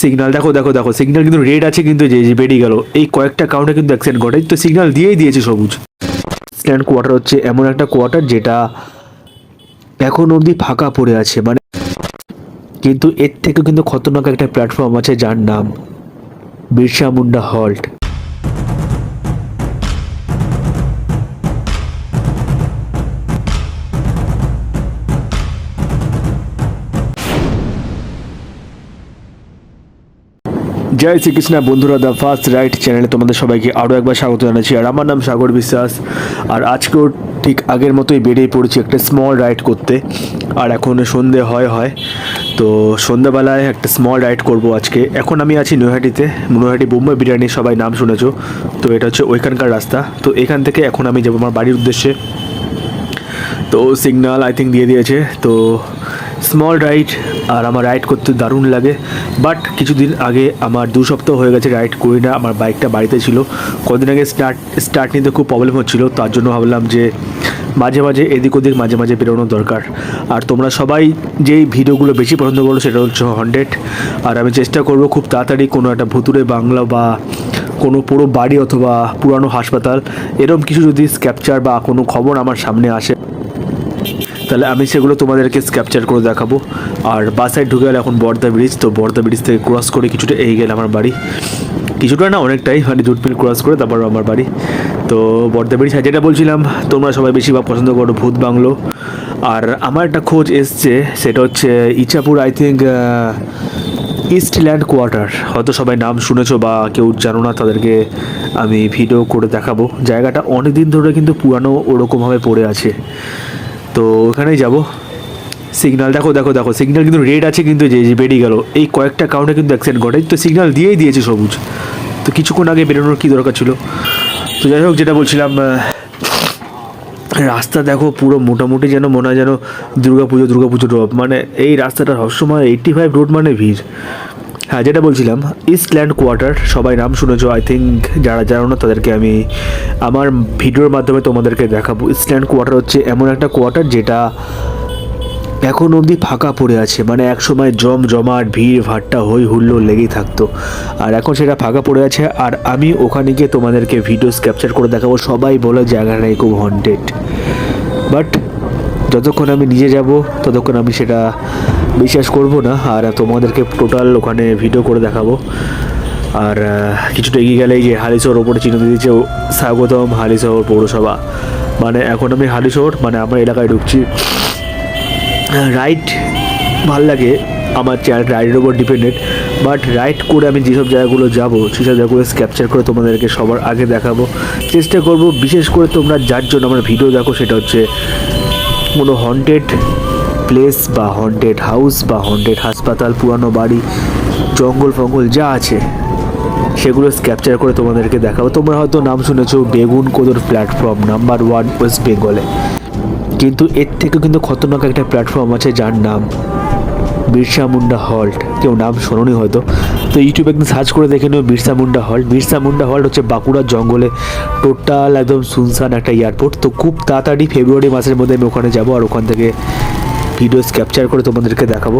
Signal দেখো দেখো দেখো সিগনাল কিন্তু রেড আছে কিন্তু যে যে বেরিয়ে গেল। এই কয়েকটা কাউন্টে কিন্তু অ্যাক্সিডেন্ট ঘটে তো সিগনাল দিয়েই দিয়েছে সবুজ। স্ট্যান্ড কোয়ার্টার হচ্ছে এমন একটা কোয়ার্টার যেটা এখন অবধি ফাঁকা পড়ে আছে। মানে কিন্তু এর থেকেও কিন্তু খতরনাক একটা প্ল্যাটফর্ম আছে যার নাম বিরসা মুন্ডা হল্ট জয় শ্রীকৃষ্ণ, বন্ধুরা দ্য ফার্স্ট রাইট চ্যানেলে তোমাদের সবাইকে আরও একবার স্বাগত জানাচ্ছি। আর আমার নাম সাগর বিশ্বাস। আর আজকেও ঠিক আগের মতোই বেরিয়ে পড়েছি একটা স্মল রাইড করতে। আর এখন সন্ধে হয় হয়। তো সন্ধ্যাবেলায় একটা স্মল রাইড করব আজকে। এখন আমি আছি নৈহাটিতে। নৈহাটি বোম্বাই বিরিয়ানি সবাই নাম শুনেছো। তো এটা হচ্ছে ওইখানকার রাস্তা। তো এখান থেকে এখন আমি যাব আমার বাড়ির উদ্দেশ্যে। তো সিগনাল আই থিঙ্ক দিয়ে দিয়েছে। তো স্মল রাইড আর আমার রাইড করতে দারুণ লাগে। বাট কিছুদিন আগে আমার দু সপ্তাহ হয়ে গেছে রাইড করি না, আমার বাইকটা বাড়িতে ছিল। কদিন আগে স্টার্ট স্টার্ট নিতে খুব প্রবলেম হচ্ছিল, তার জন্য ভাবলাম যে মাঝে মাঝে এদিক ওদিক মাঝে মাঝে বেরোনো দরকার। আর তোমরা সবাই যেই ভিডিওগুলো বেশি পছন্দ করো সেটা হচ্ছে হন্ড্রেড আর আমি চেষ্টা করব খুব তাড়াতাড়ি কোনো একটা ভুতুরে বাংলা বা কোনো পুরো বাড়ি অথবা পুরানো হাসপাতাল এরকম কিছু যদি ক্যাপচার বা কোনো খবর আমার সামনে আসে তাহলে আমি সেগুলো তোমাদেরকে ক্যাপচার করে দেখাবো। আর বাসায় ঢুকে গেলে এখন বর্দা ব্রিজ তো বর্দা ব্রিজ থেকে ক্রস করে কিছুটা এগিয়ে গেলে আমার বাড়ি। কিছুটা না, অনেকটাই মানে জুটপিল ক্রস করে তারপর আমার বাড়ি। তো বর্দা ব্রিজ হ্যাঁ যেটা বলছিলাম, তোমরা সবাই বেশিরভাগ পছন্দ করো ভূত বাংলো। আর আমার একটা খোঁজ এসছে, সেটা হচ্ছে Ichapur I think Eastland quarter হয়তো সবাই নাম শুনেছো বা কেউ জানো না, তাদেরকে আমি ভিডিও করে দেখাবো। জায়গাটা অনেক দিন ধরে কিন্তু পুরানো ওরকমভাবে পড়ে আছে। তো ওখানেই যাব। সিগনাল দেখো দেখো দেখো সিগনাল কিন্তু রেড আছে কিন্তু যে বেরিয়ে গেল। এই কয়েকটা কাউন্টে কিন্তু অ্যাক্সিডেন্ট ঘটে। তো সিগনাল দিয়েই দিয়েছে সবুজ। তো কিছুক্ষণ আগে বেরোনোর কী দরকার ছিল? তো যাই হোক, যেটা বলছিলাম রাস্তা দেখো পুরো মোটামুটি যেন মনে হয় যেন দুর্গা পুজো দুর্গা পুজো ড্রপ মানে এই রাস্তাটা সবসময় এইট্টি ফাইভ রোড মানে ভিড়। হ্যাঁ যেটা বলছিলাম ইস্টল্যান্ড কোয়ার্টার সবাই নাম শুনেছ আই থিঙ্ক যারা জানো না, তাদেরকে আমি আমার ভিডিওর মাধ্যমে তোমাদেরকে দেখাবো। ইস্টল্যান্ড কোয়ার্টার হচ্ছে এমন একটা কোয়ার্টার যেটা এখন অবধি ফাঁকা পড়ে আছে। মানে এক সময় জম জমাট, ভিড়, ভাট্টা হই হুল্লোড় লেগেই থাকতো। আর এখন সেটা ফাঁকা পড়ে আছে। আর আমি ওখানে গিয়ে তোমাদেরকে ভিডিওস ক্যাপচার করে দেখাবো। সবাই বলে জায়গাটা খুব হন্টেড বাট যতক্ষণ আমি নিজে যাব, ততক্ষণ আমি সেটা বিশ্বাস করব না। আর তোমাদেরকে টোটাল ওখানে ভিডিও করে দেখাবো। আর কিছুটা এগিয়ে গেলে যে হালিশহর ওপরে চিহ্ন দিয়েছে স্বাগতম হালিশহর পৌরসভা। মানে এখন আমি হালিশহর মানে আমার এলাকায় ঢুকছি। রাইড ভালো লাগে আমার রাইডের ওপর ডিপেন্ডেড বাট রাইড করে আমি যেসব জায়গাগুলো যাব, সেসব জায়গাগুলো ক্যাপচার করে তোমাদেরকে সবার আগে দেখাবো। চেষ্টা করব, বিশেষ করে তোমরা যার জন্য আমার ভিডিও দেখো, সেটা হচ্ছে কোনো হন্টেড প্লেস বা হন্টেড হাউস বা হন্টেড হাসপাতাল, পুরানো বাড়ি, জঙ্গল ফঙ্গল যা আছে, সেগুলো ক্যাপচার করে তোমাদেরকে দেখাবো। তোমরা হয়তো নাম শুনেছো Begunkodar platform number one west বেঙ্গলে কিন্তু এর থেকেও কিন্তু খতরনাক একটা প্ল্যাটফর্ম আছে যার নাম বিরসা মুন্ডা হল্ট কেউ নাম শোনোনি হয়তো। তো ইউটিউবে একদিন সার্চ করে দেখে নিও বিরসা মুন্ডা হল্ট বিরসা মুন্ডা হল্ট হচ্ছে বাঁকুড়ার জঙ্গলে। টোটাল একদম সুনসান একটা এয়ারপোর্ট তো খুব তাড়াতাড়ি ফেব্রুয়ারি মাসের মধ্যে আমি ওখানে যাব আর ওখান থেকে ভিডিওস ক্যাপচার করে তোমাদেরকে দেখাবো।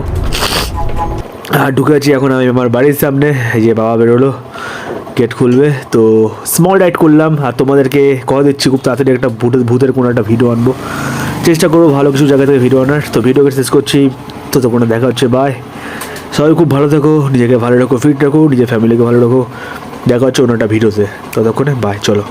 আর ঢুকে আছি এখন আমি আমার বাড়ির সামনে। এই যে বাবা বেরোলো গেট খুলবে। তো স্মল রাইড করলাম। আর তোমাদেরকে কথা দিচ্ছি, খুব তাড়াতাড়ি একটা ভূতের ভূতের কোনো একটা ভিডিও আনব। চেষ্টা করব ভালো কিছু জায়গা থেকে ভিডিও আনার। তো ভিডিওকে শেষ করছি। তো তখন দেখা হচ্ছে বাই সবাই খুব ভালো থাকো, নিজেকে ভালো রাখো ফিট রাখো, নিজের ফ্যামিলিকে ভালো রাখো। দেখা হচ্ছে অন্য একটা ভিডিওতে ততক্ষণে বাই চলো।